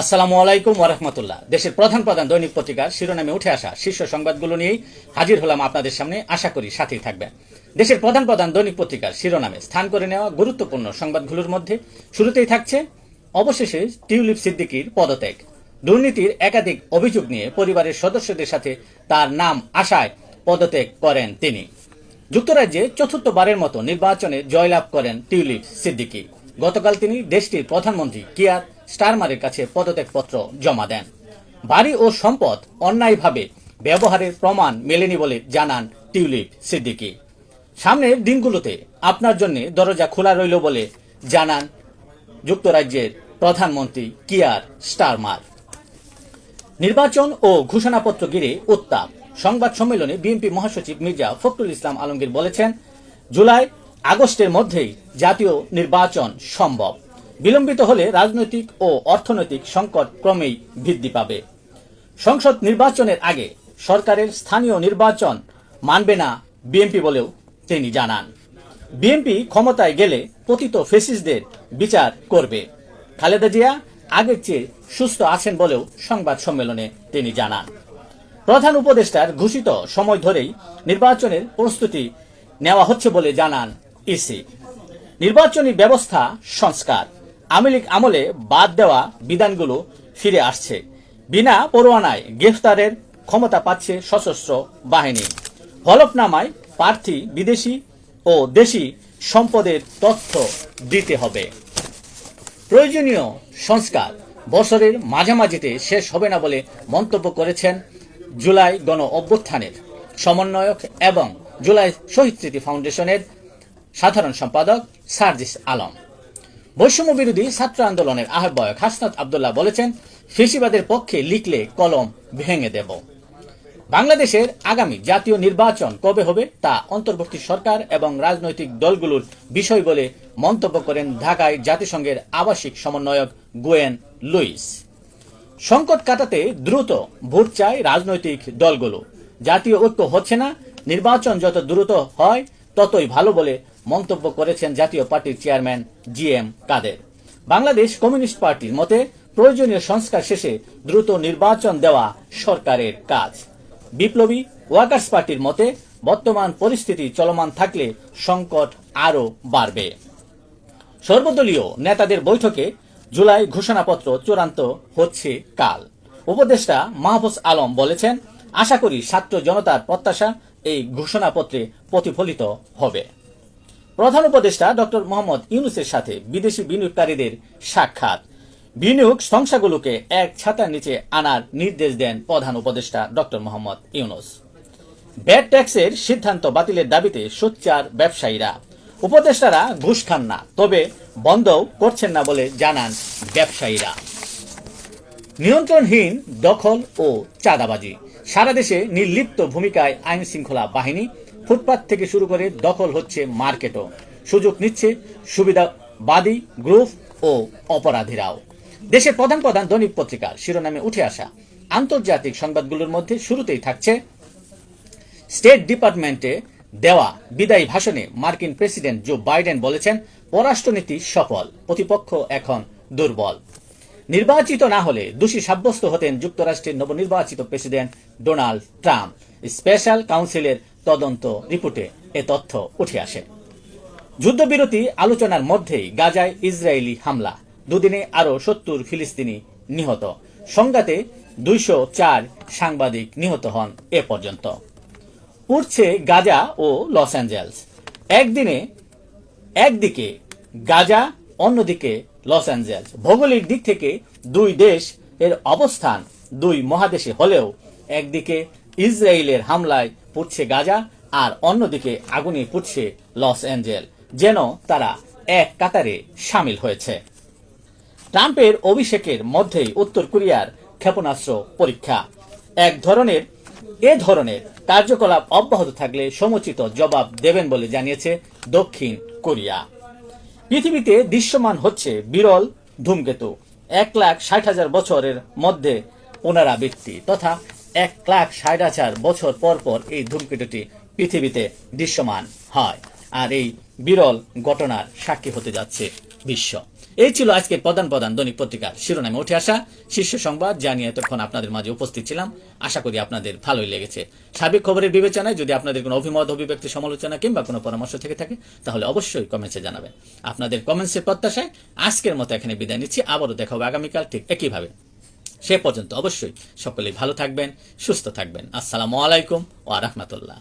আসসালামু আলাইকুম ওরহমতুল্লাহ দেশের প্রধান প্রধান দৈনিক পত্রিকার শিরোনামে উঠে আসা শীর্ষ সংবাদগুলো নিয়েই হাজির হলাম আপনাদের সামনে। আশা করি সাথেই থাকবেন। দেশের প্রধান প্রধান দৈনিক পত্রিকার শিরোনামে স্থান করে নেওয়া গুরুত্বপূর্ণ সংবাদগুলোর মধ্যে শুরুতেই থাকছে অবশেষে টিউলিপ সিদ্দিকির পদত্যাগ। দুর্নীতির একাধিক অভিযোগ নিয়ে পরিবারের সদস্যদের সাথে তার নাম আশায় পদত্যাগ করেন তিনি। যুক্তরাজ্যে চতুর্থবারের মতো নির্বাচনে জয়লাভ করেন টিউলিপ সিদ্দিকি। গতকাল তিনি দেশটির প্রধানমন্ত্রী কিয়ার স্টারমারের কাছে পদত্যাগপত্র জমা দেন। বাড়ি ও সম্পদ অন্যায়ভাবে ব্যবহারের প্রমাণ মেলেনি বলে জানান টিউলিপ সিদ্দিকি। সামনের দিনগুলোতে আপনার জন্য দরজা খোলা রইল বলে জানান যুক্তরাজ্যের প্রধানমন্ত্রী কিয়ার স্টারমার। নির্বাচন ও ঘোষণাপত্র ঘিরে উত্তাপ। সংবাদ সম্মেলনে বিএনপি মহাসচিব মির্জা ফখরুল ইসলাম আলমগীর বলেছেন, জুলাই আগস্টের মধ্যেই জাতীয় নির্বাচন সম্ভব। বিলম্বিত হলে রাজনৈতিক ও অর্থনৈতিক সংকট ক্রমেই বৃদ্ধি পাবে। সংসদ নির্বাচনের আগে সরকারের স্থানীয় নির্বাচন মানবে না বিএনপি বলেও তিনি জানান। বিএনপি ক্ষমতায় গেলে পতিত ফেসিসদের বিচার করবে। খালেদা জিয়া আগের চেয়ে সুস্থ আছেন বলেও সংবাদ সম্মেলনে তিনি জানান। প্রধান উপদেষ্টার ঘোষিত সময় ধরেই নির্বাচনের প্রস্তুতি নেওয়া হচ্ছে বলে জানান ইসি। নির্বাচনী ব্যবস্থা সংস্কার। আওয়ামী আমলে বাদ দেওয়া বিধানগুলো ফিরে আসছে। বিনা পরোয়ানায় গ্রেফতারের ক্ষমতা পাচ্ছে সশস্ত্র বাহিনী। হলফনামায় প্রার্থী বিদেশি ও দেশি সম্পদের তথ্য দিতে হবে। প্রয়োজনীয় সংস্কার বছরের মাঝামাঝিতে শেষ হবে না বলে মন্তব্য করেছেন জুলাই গণ অভ্যুত্থানের সমন্বয়ক এবং জুলাই শহীদ স্মৃতি ফাউন্ডেশনের সাধারণ সম্পাদক সার্জিস আলম। বৈষম্য বিরোধী ছাত্র আন্দোলনের আহ্বায়ক হাসনাত আবদুল্লাহ বলেছেন, ফেসিবাদের পক্ষে লিখলে কলম ভেঙে দেব। বাংলাদেশের আগামী জাতীয় নির্বাচন কবে হবে তা অন্তর্বর্তী সরকার এবং রাজনৈতিক দলগুলোর বিষয় বলে মন্তব্য করেন ঢাকায় জাতিসংঘের আবাসিক সমন্বয়ক গোয়েন লুইস। সংকট কাটাতে দ্রুত ভোট চায় রাজনৈতিক দলগুলো। জাতীয় ঐক্য হচ্ছে না, নির্বাচন যত দ্রুত হয় ততই ভালো বলে মন্তব্য করেছেন জাতীয় পার্টির chairman G M Quader. Bangladesh communist পার্টির মতে, প্রয়োজনীয় সংস্কার শেষে দ্রুত নির্বাচন দেওয়া সরকারের কাজ। বিপ্লবী ওয়ার্কার্স পার্টির মতে, বর্তমান পরিস্থিতি চলমান থাকলে সংকট আরও বাড়বে। সর্বদলীয় নেতাদের বৈঠকে জুলাই ঘোষণাপত্র চূড়ান্ত হচ্ছে কাল। উপদেষ্টা মাহফুজ আলম বলেছেন, আশা করি ছাত্র জনতার প্রত্যাশা এই ঘোষণাপত্রে প্রতিফলিত হবে। প্রধান উপদেষ্টা ডক্টর মোহাম্মদ ইউনুসের সাথে বিদেশি বিনিয়োগকারীদের সাক্ষাৎ। বিনিয়োগ সংস্থাগুলোকে এক ছাতার নিচে আনার নির্দেশ দেন প্রধান উপদেষ্টা ডক্টর মোহাম্মদ ইউনুস। ব্যাট ট্যাক্সের সিদ্ধান্ত বাতিলের দাবিতে সোচ্চার ব্যবসায়ীরা। উপদেষ্টারা ঘুষ খান না, তবে বন্ধও করছেন না বলে জানান ব্যবসায়ীরা। নিয়ন্ত্রণহীন, দখল ও চাঁদাবাজি। সারা দেশে নির্লিপ্ত ভূমিকায় আইন শৃঙ্খলা বাহিনী ফুটপাত থেকে শুরু করে দখল হচ্ছে মার্কেটও। সুযোগ নিচ্ছে সুবিধাবাদী গ্রুপ ও অপরাধীরাও। দেশের প্রধান প্রধান দৈনিক পত্রিকার শিরোনামে উঠে আসা আন্তর্জাতিক সংবাদগুলোর মধ্যে শুরুতেই থাকছে, স্টেট ডিপার্টমেন্টে দেওয়া বিদায়ী ভাষণে মার্কিন প্রেসিডেন্ট জো বাইডেন বলেছেন, পররাষ্ট্রনীতি সফল, প্রতিপক্ষ এখন দুর্বল। নির্বাচিত না হলে দোষী সাব্যস্ত হতেন যুক্তরাষ্ট্রের নবনির্বাচিত প্রেসিডেন্ট ডোনাল্ড ট্রাম্প। স্পেশাল কাউন্সিলের তদন্ত রিপোর্টে এ তথ্য উঠে আসে। যুদ্ধবিরতি আলোচনার মধ্যেই গাজায় ইসরায়েলি হামলা। দুদিনে আরও সত্তর ফিলিস্তিনি নিহত। সংঘাতে দুইশো চার সাংবাদিক নিহত হন এ পর্যন্ত। উঠছে গাজা ও লস অ্যাঞ্জেলস। একদিনে একদিকে গাজা, অন্যদিকে লস অ্যাঞ্জেলস। ভৌগোলিক দিক থেকে দুই দেশ এর অবস্থান দুই মহাদেশে হলেও একদিকে ইসরায়েলের হামলায় পুড়ছে গাজা আর অন্যদিকে আগুনে পুড়ছে লস অ্যাঞ্জেল, যেন তারা এক কাতারে সামিল হয়েছে। ট্রাম্পের অভিষেকের মধ্যেই উত্তর কোরিয়ার ক্ষেপণাস্ত্র পরীক্ষা। এক ধরনের, এ ধরনের কার্যকলাপ অব্যাহত থাকলে সমুচিত জবাব দেবেন বলে জানিয়েছে দক্ষিণ কোরিয়া। পৃথিবীতে দৃশ্যমান হচ্ছে বিরল ধূমকেতু, এক লাখ ষাট হাজার বছরের মধ্যে পুনরাবৃত্তি তথা এক লাখ ষাট হাজার বছর পর পর এই ধূমকেতুটি পৃথিবীতে দৃশ্যমান হয় আর এই বিরল ঘটনার সাক্ষী হতে যাচ্ছে বিশ্ব। এই ছিল আজকের প্রধান প্রধান দৈনিক পত্রিকার শিরোনামে উঠে আসা। শীর্ষ সংবাদ যা নিয়ে এতক্ষণ আপনাদের মাঝে উপস্থিত ছিলাম। আশা করি আপনাদের ভালোই লেগেছে। সার্বিক খবরের বিবেচনায় যদি আপনাদের কোনো অভিমত, অভিব্যক্তি, সমালোচনা কিংবা কোনো পরামর্শ থেকে থাকে, তাহলে অবশ্যই কমেন্টসে জানাবেন। আপনাদের কমেন্টসের প্রত্যাশায় আজকের মতো এখানে বিদায় নিচ্ছি। আবারও দেখা হবে আগামীকাল ঠিক একইভাবে। সে পর্যন্ত অবশ্যই সকলেই ভালো থাকবেন সুস্থ থাকবেন। আসসালামু আলাইকুম ও রাহমাতুল্লাহ।